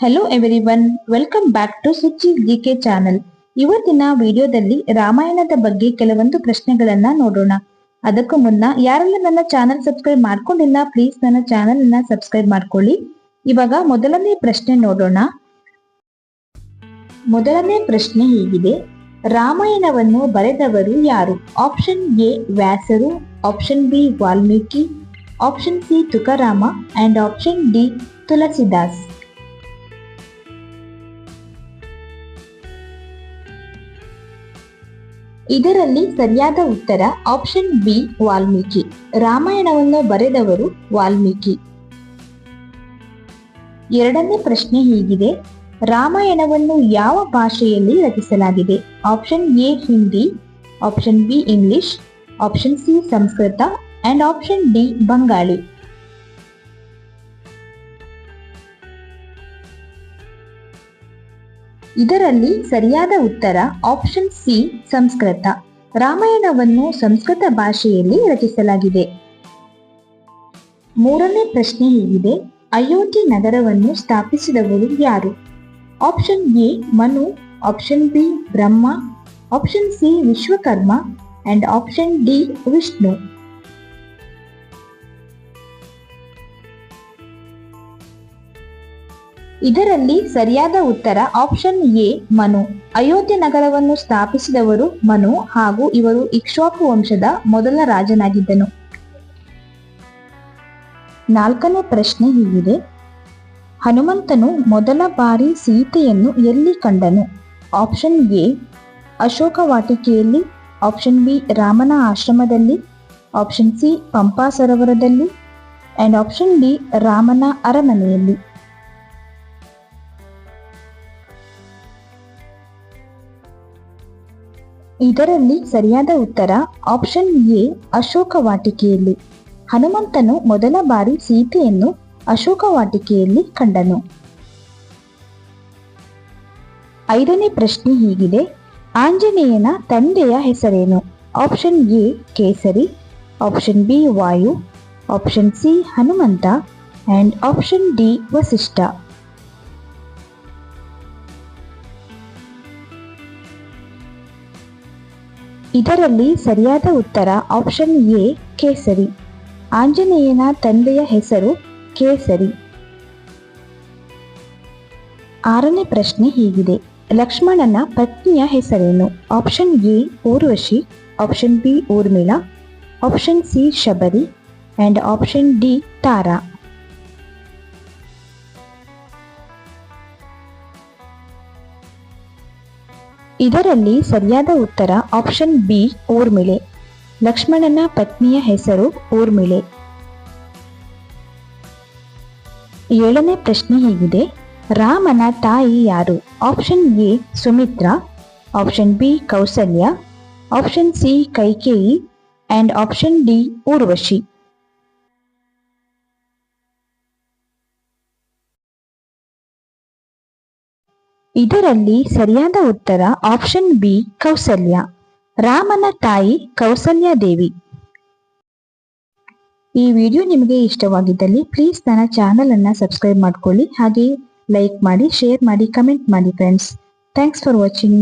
Hello everyone welcome back to Suchi GK channel ಇವತ್ತಿನ ವಿಡಿಯೋದಲ್ಲಿ ರಾಮಾಯಣದ ಬಗ್ಗೆ ಕೆಲವೊಂದು ಪ್ರಶ್ನೆಗಳನ್ನ ನೋಡೋಣ. ಅದಕ್ಕೂ ಮುನ್ನ ಯಾರೆಲ್ಲ ನನ್ನ ಚಾನೆಲ್ ಸಬ್ಸ್ಕ್ರೈಬ್ ಮಾಡ್ಕೊಂಡಿಲ್ಲ ಪ್ಲೀಸ್ ನನ್ನ ಚಾನೆಲ್ ಅನ್ನ ಸಬ್ಸ್ಕ್ರೈಬ್ ಮಾಡ್ಕೊಳ್ಳಿ. ಇವಾಗ ಮೊದಲನೇ ಪ್ರಶ್ನೆ ನೋಡೋಣ. ಮೊದಲನೇ ಪ್ರಶ್ನೆ ಹೀಗಿದೆ. ರಾಮಾಯಣವನ್ನು ಬರೆದವರು ಯಾರು? ಆಪ್ಷನ್ ಎ ವ್ಯಾಸರು option B Valmiki option C Tukaram and option D Tulsidas ಇದರಲ್ಲಿ ಸರಿಯಾದ ಉತ್ತರ ಆಪ್ಷನ್ ಬಿ, ವಾಲ್ಮೀಕಿ. ರಾಮಾಯಣವನ್ನು ಬರೆದವರು ವಾಲ್ಮೀಕಿ. ಎರಡನೇ ಪ್ರಶ್ನೆ ಹೀಗಿದೆ. ರಾಮಾಯಣವನ್ನು ಯಾವ ಭಾಷೆಯಲ್ಲಿ ರಚಿಸಲಾಗಿದೆ? Option A, Hindi, option B, English, option C, Sanskrit, and option D, Bengali. ಇದರಲ್ಲಿ ಸರಿಯಾದ ಉತ್ತರ ಆಪ್ಷನ್ ಸಿ ಸಂಸ್ಕೃತ. ರಾಮಾಯಣವನ್ನು ಸಂಸ್ಕೃತ ಭಾಷೆಯಲ್ಲಿ ರಚಿಸಲಾಗಿದೆ. ಮೂರನೇ ಪ್ರಶ್ನೆ ಹೀಗಿದೆ. ಅಯೋಧ್ಯೆ ನಗರವನ್ನು ಸ್ಥಾಪಿಸಿದವರು ಯಾರು? Option A Manu. Option B Brahma. Option C Vishwakarma. And option D Vishnu. ಇದರಲ್ಲಿ ಸರಿಯಾದ ಉತ್ತರ ಆಪ್ಷನ್ ಎ ಮನು. ಅಯೋಧ್ಯೆ ನಗರವನ್ನು ಸ್ಥಾಪಿಸಿದವರು ಮನು ಹಾಗೂ ಇವರು ಇಕ್ಷಾಪು ವಂಶದ ಮೊದಲ ರಾಜನಾಗಿದ್ದನು. ನಾಲ್ಕನೇ ಪ್ರಶ್ನೆ ಹೀಗಿದೆ. ಹನುಮಂತನು ಮೊದಲ ಬಾರಿ ಸೀತೆಯನ್ನು ಎಲ್ಲಿ ಕಂಡನು? ಆಪ್ಷನ್ ಎ ಅಶೋಕ ವಾಟಿಕೆಯಲ್ಲಿ ಆಪ್ಷನ್ ಬಿ ರಾಮನ ಆಶ್ರಮದಲ್ಲಿ. ಆಪ್ಷನ್ ಸಿ ಪಂಪಾ ಸರೋವರದಲ್ಲಿ ಆ್ಯಂಡ್ ಆಪ್ಷನ್ ಡಿ ರಾಮನ ಅರಮನೆಯಲ್ಲಿ. ಇದರಲ್ಲಿ ಸರಿಯಾದ ಉತ್ತರ ಆಪ್ಷನ್ ಎ ಅಶೋಕ ವಾಟಿಕೆಯಲ್ಲಿ. ಹನುಮಂತನು ಮೊದಲ ಬಾರಿ ಸೀತೆಯನ್ನು ಅಶೋಕ ವಾಟಿಕೆಯಲ್ಲಿ ಕಂಡನು. ಐದನೇ ಪ್ರಶ್ನೆ ಹೀಗಿದೆ. ಆಂಜನೇಯನ ತಂದೆಯ ಹೆಸರೇನು? Option A Kesari. Option B Vayu. Option C Hanumantha. And option D Vasishtha. ಇದರಲ್ಲಿ ಸರಿಯಾದ ಉತ್ತರ ಆಪ್ಷನ್ ಎ ಕೇಸರಿ. ಆಂಜನೇಯನ ತಂದೆಯ ಹೆಸರು ಕೇಸರಿ. ಆರನೇ ಪ್ರಶ್ನೆ ಹೀಗಿದೆ. ಲಕ್ಷ್ಮಣನ ಪತ್ನಿಯ ಹೆಸರೇನು? Option A Urvashi. Option B Urmila. Option C Shabari. And option D Tara. ಇದರಲ್ಲಿ ಸರಿಯಾದ ಉತ್ತರ ಆಪ್ಷನ್ ಬಿ ಊರ್ಮಿಳೆ. ಲಕ್ಷ್ಮಣನ ಪತ್ನಿಯ ಹೆಸರು ಊರ್ಮಿಳೆ. ಏಳನೇ ಪ್ರಶ್ನೆ ಹೀಗಿದೆ. ರಾಮನ ತಾಯಿ ಯಾರು? Option A Sumitra. Option B Kausalya. Option C Kaikeyi. And option D Urvashi. ಇದರಲ್ಲಿ ಸರಿಯಾದ ಉತ್ತರ ಆಪ್ಷನ್ ಬಿ ಕೌಸಲ್ಯ. ರಾಮನ ತಾಯಿ ಕೌಸಲ್ಯ ದೇವಿ. ಈ ವಿಡಿಯೋ ನಿಮಗೆ ಇಷ್ಟವಾಗಿದ್ದಲ್ಲಿ ಪ್ಲೀಸ್ ನನ್ನ ಚಾನಲ್ ಅನ್ನ ಸಬ್ಸ್ಕ್ರೈಬ್ ಮಾಡ್ಕೊಳ್ಳಿ ಹಾಗೆ ಲೈಕ್ ಮಾಡಿ ಶೇರ್ ಮಾಡಿ ಕಮೆಂಟ್ ಮಾಡಿ ಫ್ರೆಂಡ್ಸ್ ಥ್ಯಾಂಕ್ಸ್ ಫಾರ್ ವಾಚಿಂಗ್